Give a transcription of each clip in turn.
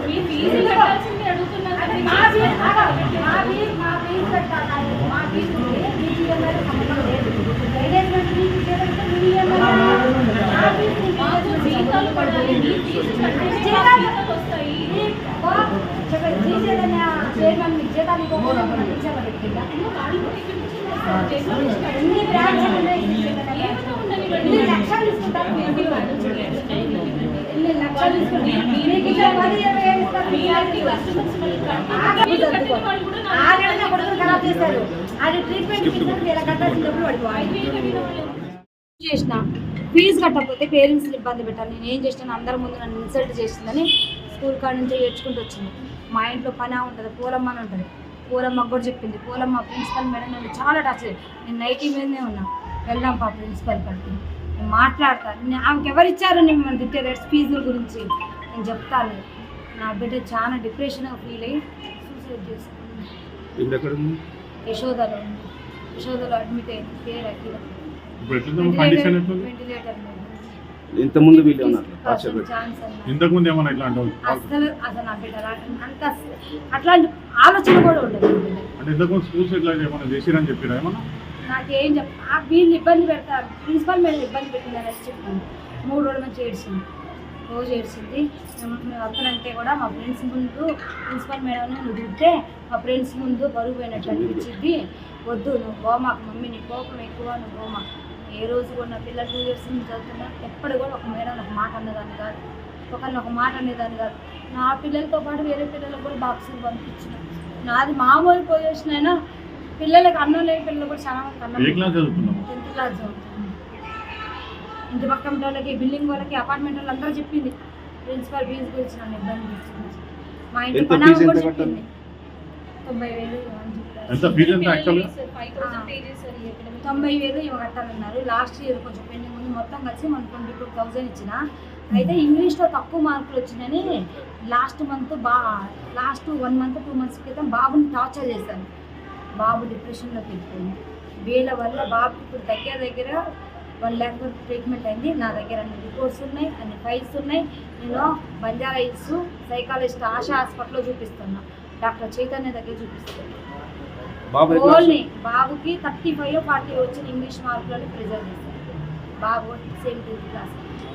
మీ మీ బ్రాంచ్లు ఉన్నాయి లక్షలు ఇస్తుంటారు లక్షలు. అది ట్రీట్మెంట్ చేసిన. ఫీజు కట్టకపోతే పేరెంట్స్ని ఇబ్బంది పెట్టాను నేను ఏం చేసినాను అందరి ముందు నన్ను ఇన్సల్ట్ చేసిందని స్కూల్ కాడ నుంచి ఏడ్చుకుంటూ వచ్చింది. మా ఇంట్లో పని ఉంటుంది పూలమ్మ అని ఉంటుంది. పూలమ్మకు కూడా చెప్పింది. పూలమ్మ ప్రిన్సిపల్ మేడం నన్ను చాలా టచ్ నేను నైటీ మీదనే ఉన్నా. వెళ్దాం పా ప్రిన్సిపల్ కాడికి. నేను మాట్లాడతాను ఆమెకి ఎవరు ఇచ్చారు నేను మన తిట్టే ఫీజుల గురించి నేను చెప్తాను. నా బిడ్డ చాలా డిప్రెషన్గా ఫీల్ అయ్యి సూసైడ్ ఉంది యశోదలో ఉంది. యశోదలో అడ్మిట్ అయింది. పేరు అఖిల. వెంటిలేటర్ వీళ్ళు ఏమన్నా ఇట్లా అసలు అసలు నా బిడ్డ అలా- అంత అట్లాంటి ఆలోచన కూడా ఉండదు. అంటే ఇంతకు ముందు స్కూల్స్ ఇట్లా ఏమన్నా చేసిరని చెప్పిరా ఏమన్నా? నాకేం చెప్ ఆ వీళ్ళు ఇబ్బంది పెడతారు. ప్రిన్సిపల్ మేడం ఇబ్బంది పెట్టిందని చెప్పాను మూడు రోజుల నుంచి ఏడ్చింది. రోజు ఏడ్చింది. మేము- మేము కూడా మా ఫ్రెండ్స్ ముందు ప్రిన్సిపల్ మేడం నువ్వు మా ఫ్రెండ్స్ ముందు బరువు పోయినట్టు అనిపించింది. వద్దు నువ్వు పోమాకు మమ్మీ నీ కోపం ఎక్కువ నువ్వు గోమా ఏ రోజు కూడా నా పిల్లలు టూ ఇయర్స్ నుంచి చదువుతున్నా. ఎప్పుడు కూడా ఒక మేడం ఒక మాట అన్నదాన్ని కాదు. ఒకరిని ఒక మాట అనేదాన్ని కాదు. నా పిల్లలతో పాటు వేరే పిల్లలకు కూడా బాక్సులు పంపించిన. నాది మామూలు పొజిషన్ అయినా పిల్లలకి అన్నం లేని పిల్లలు కూడా చాలా మంది అన్నం ఏ క్లాస్ చదువుతున్నావు టెన్త్ క్లాస్ ఇంటి పక్కన వాళ్ళకి బిల్డింగ్ వాళ్ళకి అపార్ట్మెంట్ వాళ్ళు అందరూ చెప్పింది. ప్రిన్సిపల్ ఫీజు గురించి నన్ను ఇబ్బంది మా ఇంటి ఎంత పని ఫీజు కూడా ఎంత చెప్పింది. తొంభై వేలు అని చెప్పారు. ఎంత ఫీజు ఎంత యాక్చువల్గా? తొంభై వేలు ఇవి కట్టాలన్నారు. లాస్ట్ ఇయర్ కొంచెం పెండింగ్ ఉంది. మొత్తం కలిసి మన ట్వంటీ టూ థౌజండ్ ఇచ్చిన. అయితే ఇంగ్లీష్లో తక్కువ మార్కులు వచ్చినాయని లాస్ట్ మంత్ బా last one month two months క్రితం బాబుని టార్చర్ చేశాను బాబు డిప్రెషన్లోకి వెళ్ళిపోయింది వీళ్ళ వల్ల బాబు ఇప్పుడు దగ్గర దగ్గర వన్ ల్యాక్ వరకు ట్రీట్మెంట్ అయింది. నా దగ్గర అన్ని రిపోర్ట్స్ ఉన్నాయి అన్ని ఫైల్స్ ఉన్నాయి. నేను బంజారా హిల్స్ సైకాలజిస్ట్ ఆశా హాస్పిటల్లో చూపిస్తున్నా. డాక్టర్ చైతన్య దగ్గర చూపిస్తాను బాబు ఏ క్లాస్ ఓన్లీ బాబుకి థర్టీ ఫైవ్ ఫార్టీ వచ్చిన ఇంగ్లీష్ మార్కులను ప్రిజర్వ్ చేశారు. బాబు సేమ్ టెన్త్ క్లాస్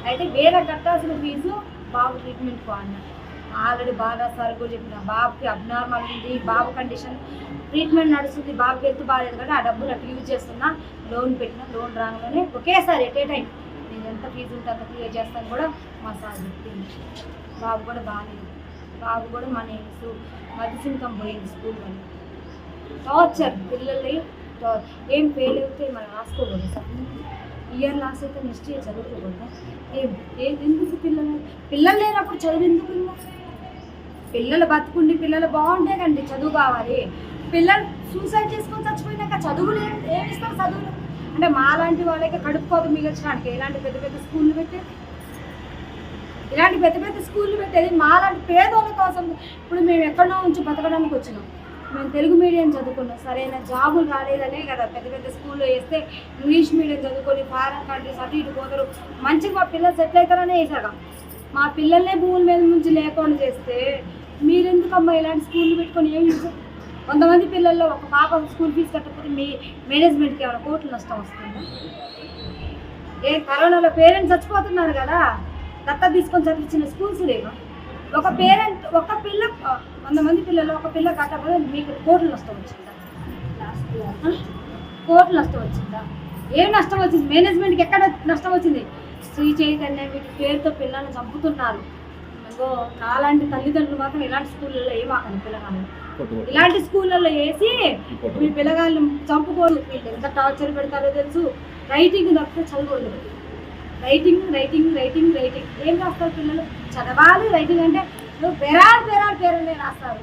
అయితే వేరే కట్టాల్సిన ఫీజు బాబు ట్రీట్మెంట్ అన్న ఆల్రెడీ బాగా సార్ కూడా చెప్పిన బాబుకి అబ్నార్మల్ ఉంది బాబు కండిషన్ ట్రీట్మెంట్ నడుస్తుంది బాబుకి హెల్త్ బాగాలేదు కానీ ఆ డబ్బులు అట్లా యూజ్ చేస్తున్నా లోన్ పెట్టిన లోన్ రాగానే ఒకేసారి ఎట్ ఏ టైం నేను ఎంత ఫీజు ఉంటే అంత క్లియర్ చేస్తాను కూడా మా సార్ చెప్పింది బాబు కూడా బాగాలేదు. బాబు కూడా మన మధ్యసింకం పోయింది స్కూల్ వల్ల టార్చర్ పిల్లల్ని ఏం ఫెయిల్ అయితే మనం రాసుకోకూడదు సార్. ఇయర్ లాస్ అయితే నెక్స్ట్ ఇయర్ చదువుకోకూడదు. ఏం ఏం ఎందుకు పిల్లలు? పిల్లలు లేనప్పుడు చదువు ఎందుకు? ఇంకా? పిల్లలు బతుకుండి పిల్లలు బాగుంటే కండి చదువు కావాలి. పిల్లలు సూసైడ్ చేసుకొని చచ్చిపోయినాక చదువులు ఏం ఏమి ఇస్తారు చదువులు? అంటే మాలాంటి వాళ్ళకి కడుపుకోదు కోత మిగల్చడానికి ఇలాంటి పెద్ద పెద్ద స్కూళ్ళు పెట్టేది ఇలాంటి పెద్ద పెద్ద స్కూళ్ళు పెట్టేది మాలాంటి పేదోళ్ళ కోసం. ఇప్పుడు మేము ఎక్కడో ఉంచి బతకడానికి వచ్చినాం. మేము తెలుగు మీడియం చదువుకున్నాం. సరైన జాబులు రాలేదనే కదా పెద్ద పెద్ద స్కూల్లో వేస్తే ఇంగ్లీష్ మీడియం చదువుకొని ఫారెన్ కంట్రీస్ అటు ఇటు పోతారు. మంచిగా మా పిల్లలు సెటిల్ అవుతారనే వేసాగా మా పిల్లల్నే భూముల మీద నుంచి లేకుండా చేస్తే మీరెందుకమ్మా ఇలాంటి స్కూళ్ళు పెట్టుకొని ఏం యూజ్ కొంతమంది పిల్లల్లో ఒక పాప స్కూల్ ఫీజు కట్టకపోతే మీ మేనేజ్మెంట్కి ఏమైనా కోట్లు నష్టం వస్తుందా? ఏ కరోనాలో పేరెంట్స్ చచ్చిపోతున్నారు కదా దత్త తీసుకొని చదివించిన స్కూల్స్ లేవు? ఒక పేరెంట్ ఒక పిల్ల వంద మంది పిల్లలు ఒక పిల్ల కట్టకపోతే మీకు కోట్లు నష్టం వచ్చిందా? కోట్లు నష్టం వచ్చిందా? ఏం నష్టం వచ్చింది? మేనేజ్మెంట్కి ఎక్కడ నష్టం వచ్చింది? శ్రీ చైతన్య మీకు పేరుతో పిల్లల్ని చంపుతున్నారు. ఇంకో నాలాంటి తల్లిదండ్రులు మాత్రం ఇలాంటి స్కూళ్ళల్లో ఏమాకండి పిల్లగాళ్ళు? ఇలాంటి స్కూళ్ళల్లో వేసి మీ పిల్లగాళ్ళని చంపుకోరు. వీళ్ళు ఎంత టార్చర్ పెడతారో తెలుసు. రైటింగ్ తప్పితే చదువుకోలేదు రైటింగ్ రైటింగ్ రైటింగ్ రైటింగ్. ఏం రాస్తారు పిల్లలు? చదవాలి. రైటింగ్ అంటే నువ్వు పేరాలు పేరాలు పేరలే రాస్తారు.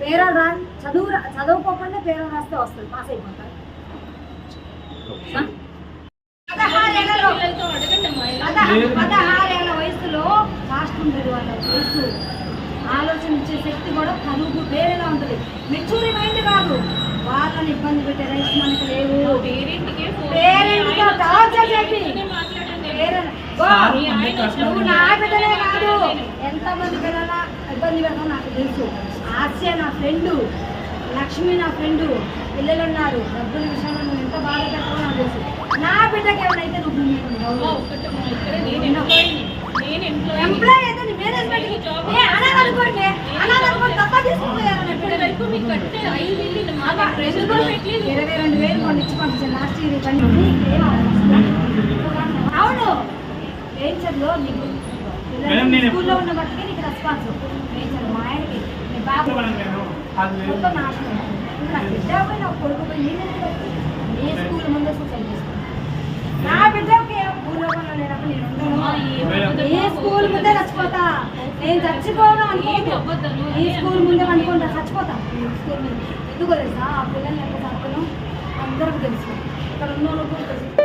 పేరాలు రా చదువు రా- చదువుకోకుండా పేరాలు రాస్తే వస్తుంది. పాస్ అయిపోతారు? పదహారేళ్ళ వయసులో లాస్ట్ ఉంటుంది వాళ్ళ వయసు. ఆలోచన ఇచ్చే శక్తి కూడా చదువుకు వేరేలా ఉంటుంది. మెచ్యూరి మైండ్ కాదు. వాళ్ళని ఇబ్బంది పెట్టే రైట్స్ మనకు లేవు. నువ్వు నా బిడ్డనే కాదు. ఎంతమంది పిల్లల ఇబ్బంది పెడతావు నాకు తెలుసు. ఆస్య నా ఫ్రెండ్ లక్ష్మి నా ఫ్రెండ్ పిల్లలు ఉన్నారు డబ్బుల విషయంలో నువ్వు ఎంత బాధ పెట్టావో నాకు తెలుసు. నా బిడ్డకి ఏమైనా నువ్వు. ఎంప్లాయ్ అయితే నీ మేనేజ్మెంట్ ఏ తప్ప. ఇరవై రెండు వేలు కొన్ని ఇచ్చి పంపించాను. Last year? అవును. నేచర్లో నీకు స్కూల్లో ఉన్న బట్టికి నీకు రెస్పాన్స్ నేచర్ మా ఆయనకి. నీ బాబు మొత్తం నాశనం. నా బిడ్డ పోయి నా కొడుకు పోయి నేను? నీ స్కూల్ ముందే సూసైడ్ చేసుకున్నాను నా బిడ్డకి భూలోకంలో లేనప్పుడు నేను ఉండను. ఏ స్కూల్ ముందే చచ్చిపోతా. నేను అనుకోను అబద్ధాలు? ఈ స్కూల్ ముందే అనుకుంటా చచ్చిపోతా. స్కూల్ ముందు. ఎందుకో తెలుసా? ఆ పిల్లల్ని ఎంత చంపను అందరికి తెలుసు. ఇక్కడ ఉన్న వాళ్ళకు తెలుసు.